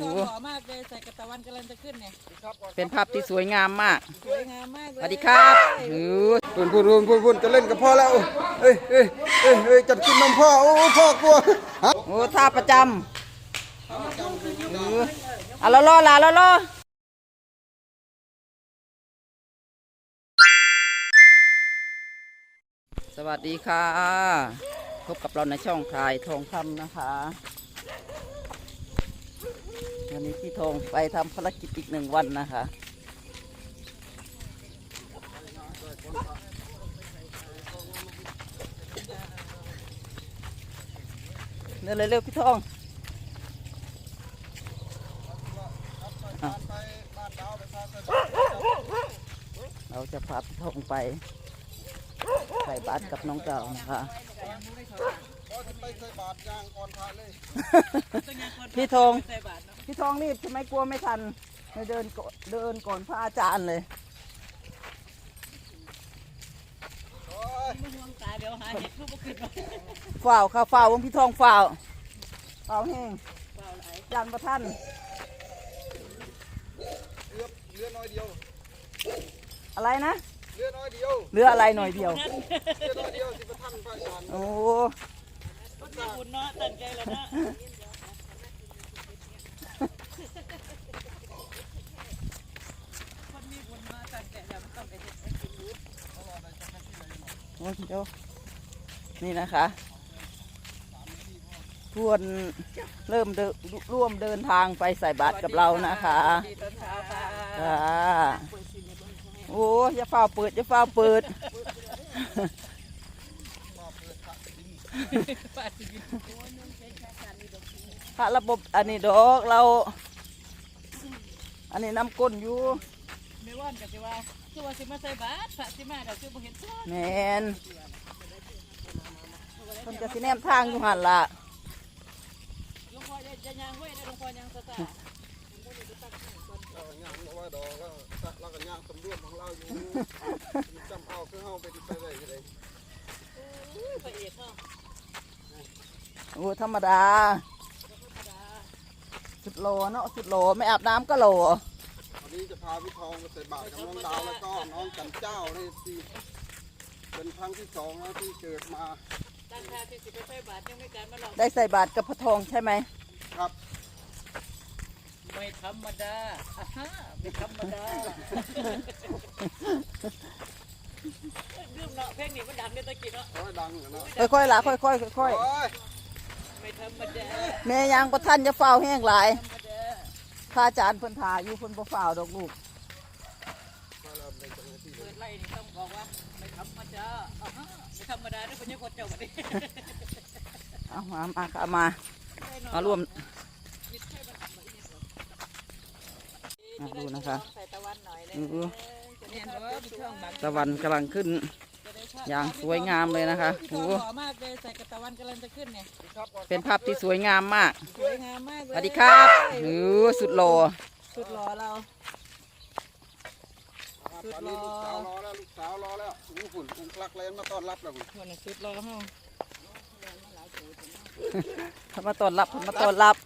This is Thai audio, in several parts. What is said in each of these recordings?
พี่ทองหล่อมากเลยใส่กระตะวันกำลังจะขึ้นเนี่ยเป็นภาพที่สวยงามมาก สวยงามมากเลยสวัสดีครับเออพูนพูนพูนพูนพูนจะเล่นกับพ่อแล้วเอ้ยเอ้ยเอ้ยเอ้ยจัดกินนมพ่อ โอ้พ่อกลัวฮะโอ้ท่าประจำเอออะรอรอลารอรอสวัสดีค่ะ พบกับเราในช่องถ่ายทองคำนะคะ วันนี้พี่ทองไปทำภารกิจอีกหนึ่งวันนะคะเร็วเร็วๆพี่ทองเราจะพาพี่ทองไปใส่บาตรกับน้องเก่านะคะ ไปใส่บาตรยางก่อนพาเลยพี่ทองใส่บาตรเนาะพี่ทองรีบใช่ไหมกลัวไม่ทันไม่เดินก่อนเดินก่อนพระอาจารย์เลยไม่ห่วงตาเดี๋ยวหาเห็ดลูกบ่ขึ้นมาฝ่าวค่ะฝ่าววงพี่ทองฝ่าวฝ่าวแห้งเปล่าไหลยันประท่านเรือเรือน้อยเดียว อะไรนะเรือน้อยเดียวเรืออะไรหน่อยเดียวเรือน้อยเดียวสิประทันพระอาจารย์โอ้คน มีบุญเนาะตั้งใจแล้วเนาะคนมีบุญเนาตั้งใจแล้วมันต้องไปเฮ็ดให้กินรู้โอ้เดี๋ยวนี่นะคะทวนเริ่มเดินร่วมเดินทางไปใส่บาตรกับเรานะคะอนเช้าค่ะโอ้อย่าเฝ้าเปิดอย่าเฝ้าเปิด พระระบบอันนี้ดอกเรา อันนี้น้ำก้นอยู่ไม่ว่านก็สิว่าคือว่าสิมาใส่บาตรพระสิมาก็คือบ่เห็นซ้อนแมนคนจะสิแนมทางอยู่หันละหลวงพ่อจะจะยางไว้นะหลวงพ่อยางซะเราย่างมาว่าดอกแล้วเราก็ย่างสำรวจของเราอยู่จำเอาคือเฮาไปที่ไปได้ยังไง โอ้ธรรมดา สุดโลเนาะสุดโลไม่อาบน้ำก็โลวันนี้จะพาพี่ทองไปใส่บาตรกับน้องดาวแล้วก็น้องจันเจ้านี่ที่เป็นครั้งที่สองแล้วที่เกิดมาตั้งท่าที่สิไปใส่บาตรยังไม่การมาหรอกได้ใส่บาตรกับพระทองใช่ไหมครับ ไม่ธรรมดาอ่าฮะไม่ธรรมดา ลืมเนาะเพลงนี้มันดังในตะกี้เนาะขอให้ดังนะค่อยๆละค่อยๆค่อยๆค่อยโอ้ยไม่ธรรมดาๆแม่ยางประท่านจะเฝ้าแห้งหลายธรรมดาพระอาจารย์เพิ่นถ่าอยู่เพิ่นบ่เฝ้าดอกลูก เปิดไล่นี่ต้องบอกว่าไม่ธรรมดาอ่าฮะไม่ธรรมดาด้วยคนยังคนเจ้าบัดนี้เอามามาค่ะมามาร่วมมาดูนะคะใส่ตะวันหน่อยเลยอือ จะเห็นว่ามีช่องบังตะวันกำลังขึ้น อย่างสวยงามเลยนะคะพี่ทโอ้องหล่อมากเลยใส่กระตะวันกำลังจะขึ้นเนี่ยเป็นภาพที่สวยงามมากสวยงามมากเลยสวัสดีครับโอ้สุดโลสุดหล่อเรา สุดตอนหล่นี้อลูกสาวรอแล้วลูกสาวรอแล้วหูฝุ่นคงคลักเลยมาต้อนรับแล้วคนน่ะสุดหล่อเฮาเพิ่นมาต้อนรับเพิ่นมาต้อนรับ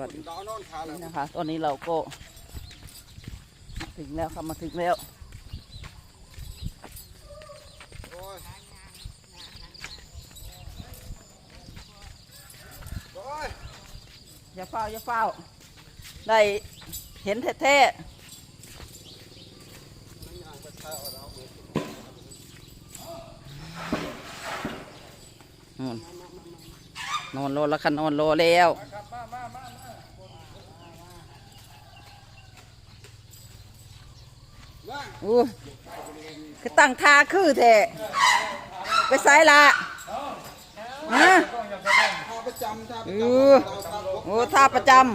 วัสดีดาวนอนขาแล้วนี่นะคะ ตอนนี้เราก็มาถึงแล้วครับมาถึงแล้วโอ้ยโอ้ยอย่าเฝ้าอย่าเฝ้า ได้เห็นแท้นั่งย่างไปแช่เอาแล้วๆนู่นนอนรอแล้วค่ะนอนรอแล้ว มา อู้คือตั้งท่าคือแท้ไปไสละฮะท่าประจำท่าประเอจำอเราท่าโอ้ท่าประจำอง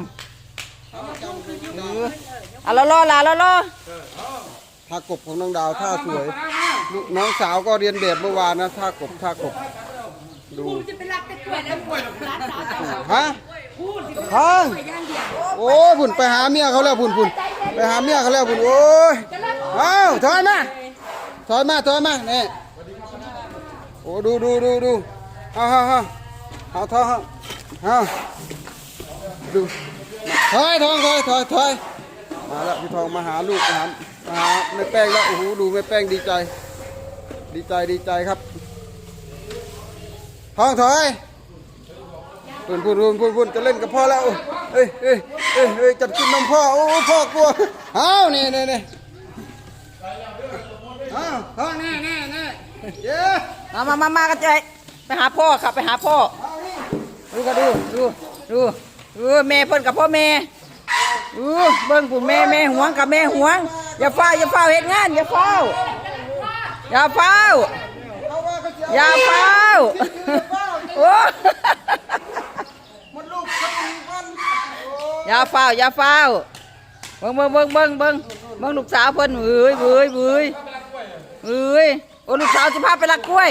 น้องำเอดาวออะรอละรอรอท่ากบของน้องดาวท่าสวยน้องสาวก็เรียนแบบเมื่อวานนะท่ากบท่ากบดูฮะฮะโอ้ยพุ่นไปหาเมียเขาแล้วพุ่นพุ่นไปหาเมียเขาแล้วพุ่นโอ้ย อ้าวถอยมาถอยมาถอยมาเนี่ยโอ้ดูดูดูดูเอาเอาเอาเอาทองเอาดูถอยทองถอยถอยถอยมาแล้วพี่ทองมาหาลูกมาหามาหาแม่แป้งแล้วโอ้โหดูแม่แป้งดีใจ ดีใจดีใจครับทองถอยพุ่นพุ่นพุ่นพุ่นพุ่นจะเล่นกับพ่อแล้วเอ้ยเอ้ยเอ้ยจับกินนมพ่อโอ้พ่อกลัวเอานี่นี่นี่ อาทองนี่นี่นี่เย้มามามามากันใจไปหาพ่อครับไปหาพ่อดูก็ดูดูดูดูแม่เพิ่นกับพ่อแม่ดูเบิ่งผู้แม่แม่หวงกับแม่หวง อย่าเฝ้าอย่าเฝ้าเฮ็ดงาน อย่าเฝ้า อย่าเฝ้า เอาว่าก็เสียอย่าเฝ้าโอ้มันลูกเขามีพันอย่าเฝ้าอย่าเฝ้าเบิ่งเบิ่งเบิ่งเบิ่งเบิ่งเบิ่งลูกสาวเพิ่นเอ้ยเอ้ยเอ้ย เอ้ยโอ้ลูกสาวสิพาไปลักกล้วย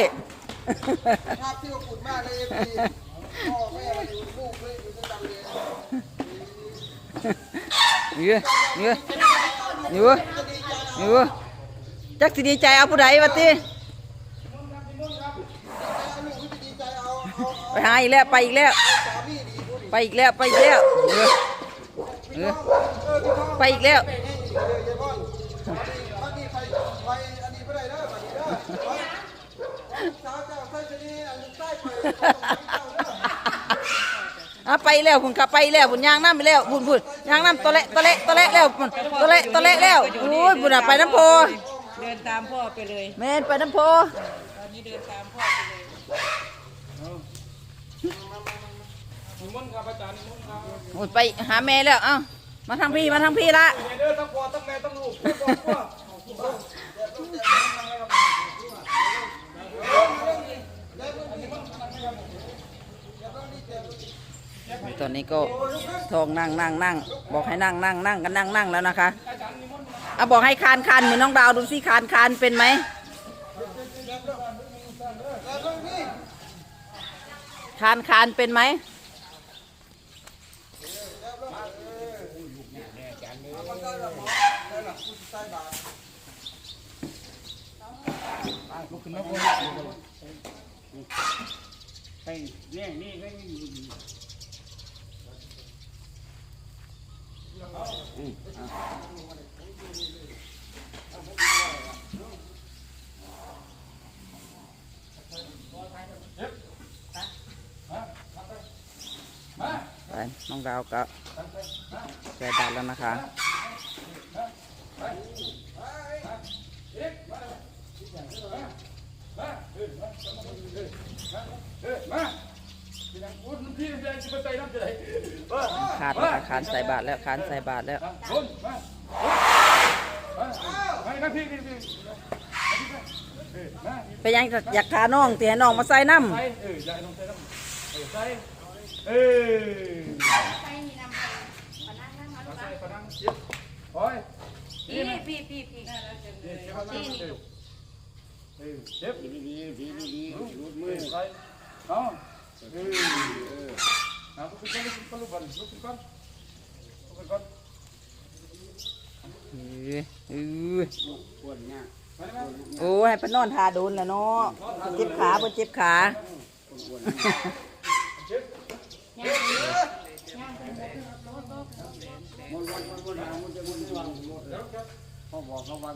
ภาพที่อบอุ่นมากเลยเอฟซีพ่อแม่มาอยู่ลูกเลยอยู่ด้วยกันเลยเนื้อเนื้อเนื้อเนื้อจักสิดีใจเอาผู้ใดวะติลูกที่ดีใจเอาเอาไปหาอีกแล้วไปอีกแล้วสามีดีพูดไปอีกแล้วไปอีกแล้วเนื้อเนื้อเออพี่ทองไปอีกแล้วเดี๋ยวยายพ่อนอันนี้ไปไปอันนี้ไม่ได้เด้อบัดนี้เด้อสาวเจ้าใส่ชนีอันนี้ใส่ไป อะ ไปแล้วคุณขับไปแล้วคุณยางน้ำไปแล้วบุญบุญยางน้ำตัวเละตัวเละตัวเละแล้วพุ่นตัวเละตัวเละแล้วโอ้ยบุญอะไปน้ำโพเดินตามพ่อไปเลยแม่นไปน้ำโพตอนนี้เดินตามพ่อไปเลยโอ้ยไปหาแม่แล้วเอ้ามาทางพี่มาทางพี่ละเด้อต้องพ่อต้องแม่ต้องลูกต้องพ่อ นนี้ก็ทองนั่งนั่งนั่งบอกให้นั่งนั่งนั่งกันนั่งนั่งแล้วนะคะเอาบอกให้คานคานเหมือนน้องดาวดูสิคานคานเป็นไหมคานคานเป็นไหมนี่นี่ก็ ไปน้องดาวก็แกดัดแล้วนะคะพี่เดินไปน้ำใจ ขาดแล้วค่ะคานใส่บาทแล้วคานใส่บาทแล้วบนมาไปนะพี่พี่พี่มาไปยังอยากขาน้องเตียน้องมาใส่น้ไปเอออย่าลงใส่น้ำเออใส่เออใส่ปนังเจ็บโอ้ยพี่พี่พี่พี่พี่นี่เออเจ็บดีดีดีดีรูดมือใส่เอา เออเออเอาลุกขึ้นกขึ้นลุกขึ้นลุกขึ้นก่อนลุกขึ้นก่อนเอ้ยเอ้ยปวดเนี่ยไปไหมโอ้ยให้ไปนอนทาโดนแล้วเนาะเจ็บขาบ่เจ็บขาพ่อบอกเขาว่า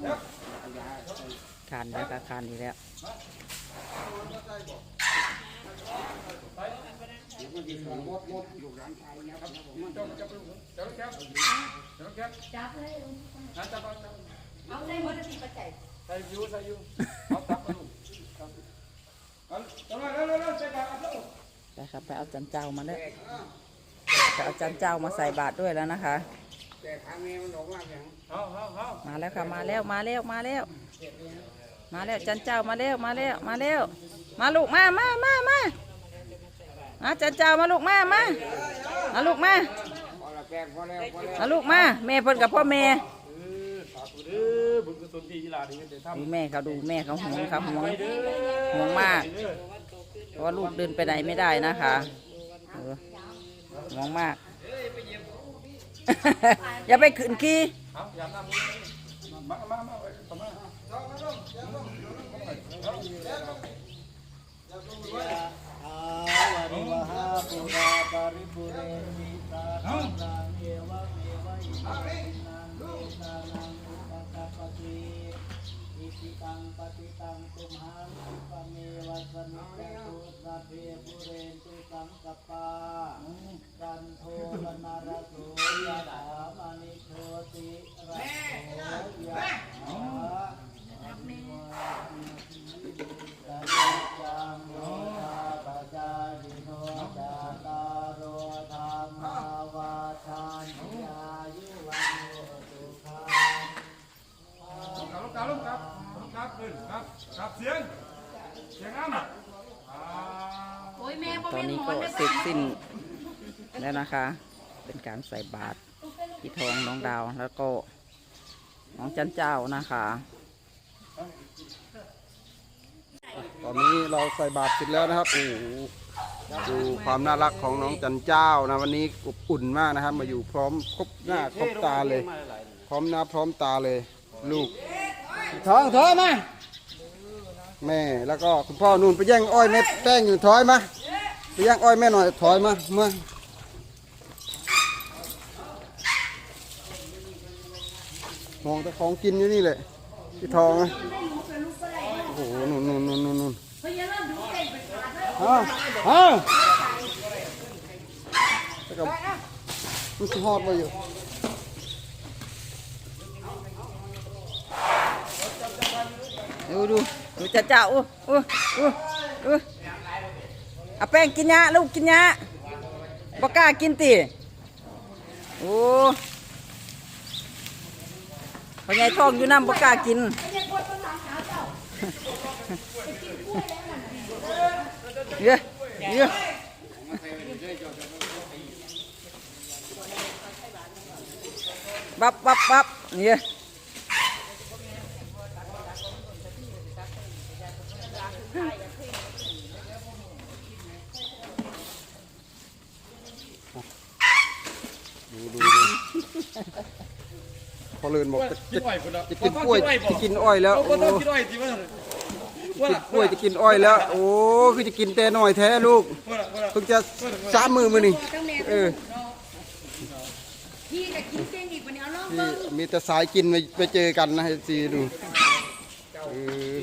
คานแล้วก็คานอีกแล้ว จับเลยเอาได้หมดที่ปัจจัยใส่ยูใส่ยูเอาจับมาลูกเอาจับมาเร็วเร็วครับไปเอาจันเจ้ามาแล้วไปเอาจันเจ้ามาใส่บาตรด้วยแล้วนะคะมากอย่างเอาเอาเอามาแล้วค่ะมาแล้วมาแล้วมาแล้ว มาแล้วจันเจ้ามาแล้วมาแล้วมาแล้ว มาลูกมามามามา มาจันเจ้ามาลูกมามามาลูกมาพอละแปลงพอแล้วพอแล้วมาลูกมาแม่เพิ่นกับพ่อแม่เออสาธุเด้อบุญกุศลที่ยีรานี่จะทำดูแม่เขาดูแม่เขาห่วงเขาห่วงห่วงมากเพราะว่าลูกเดินไปไหนไม่ได้นะคะเออห่วงมาก อย่าไปขืนขี้เอาอย่าทำมา มามาเข้ามาเวหาปุราปาริปุเรนิตาสังรังเอวะเมวะอิโนนังเมตานังอุปกัปปติอิติตังปฏิตังตุมหังอุปเมวะสมิจจตุสัพเพปุเรนตุสังกปปาจันโทปนารโสยะถามณิโชติระโสยะถา สัจจังโยธาปจายิโนจาตารโรธรรมาวาทานติอายุวันโยสุขัง กลับกลับกลับกลับขึ้นครับกลับเสียงเสียงอ้ำอ่า โอ้ยแม่บ่ ตอนแม่นนี้หมอก็นได้เสร็จสิ้นแล้วนะคะ เป็นการใส่บาตรที่ทองน้องดาวแล้วก็น้องจันเจ้านะคะ ตอนนี้เราใส่บาตรเสร็จแล้วนะครับโอ้โหดูความน่ารักของน้องจันเจ้านะวันนี้อบอุ่นมากนะครับ มาอยู่พร้อมครบหน้าครบตาเลย พร้อมหน้าพร้อมตาเลย ลูกทองถอยมาแม่แล้วก็คุณพ่อนู่นไปแย่งอ้อยแม่แป้งอยู่ถอยมา ไปย่างอ้อยแม่หน่อยถอยมาเมื่อมองแต่ของกินอยู่นี่เลยพี่ทองนะโอ้โหนู่นนู่นนู่นนู่นนู่นอ้าวอ้าวแล้วก็มันสิฮอดมาอยู่ดูดูดูจันเจ้าอู้อู้อู้อู้ เอาแป้งกินยาลูกกินยาบ่กล้ากินติโอ้พอใหญ่ทองอยู่น้ำบ่กล้ากินเยอะเยอะบับบับบับเนี่ย ดูดูดูพอเลินบอกจะกินอ้อยคนละจะกินกล้วยจะกินอ้อยแล้วโอ้โอ้ต้องกินอ้อยจริงมั้ยว่ากินละกล้วยจะกินอ้อยแล้ว โอ้คือจะกินแต่น้อยแท้ลูกว่าละว่าละเพิ่งจะสามมือมือนี่เออพี่ก็กินเก่งอีกวันนี้เอาลองที่เบิ่งมีแต่สายกินไปไปเจอกันนะให้ซีดูเออ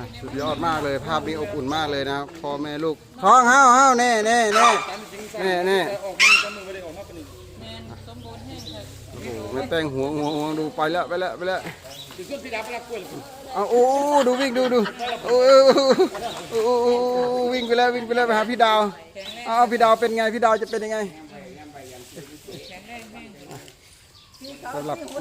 อะสุดยอดมากเลยภาพนี้อบอุ่นมากเลยนะพ่อแม่ลูกท้องห้าวห้าวแน่แน่แน่แน่แน่ออกมันจำมือไปเลยออกมาเป็นแมนสมบูรณ์แห้งค่ะโอ้โหแม่แป้งหัวหัวหัวดูไปแล้วไปแล้วไปแล้วถึงส่วนพี่ดาบรับกล้วยเอาโอ้ดูวิ่งดูดูโอ้โอ้วิ่งไปแล้ววิ่งไปแล้วไปหาพี่ดาวเอาเอาพี่ดาวเป็นไงพี่ดาวจะเป็นยังไง สำหรับคลิ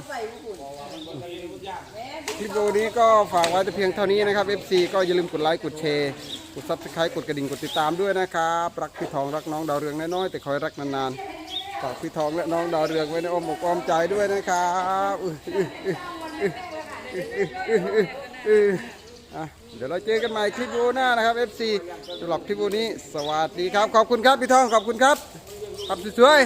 ปวิดีโอนี้ก็ฝากไว้แต่เพียงเท่านี้นะครับ FC ก็อย่าลืมกดไลค์กดแชร์กดซับสไครต์กดกระดิ่งกดติดตามด้วยนะครับรักพี่ทองรักน้องดาวเรืองน้อยๆแต่คอยรักนานๆฝากพี่ทองและน้องดาวเรืองไว้ในอ้อมอกอ้อมใจด้วยนะครับอื้ออเออื้อเอออะเดี๋ยวเราเจอกันใหม่คลิปวิดีโอหน้านะครับ FC สำหรับคลิปวิดีโอนี้ สวัสดีครับ ขอบคุณครับพี่ทองขอบคุณครับขับสวย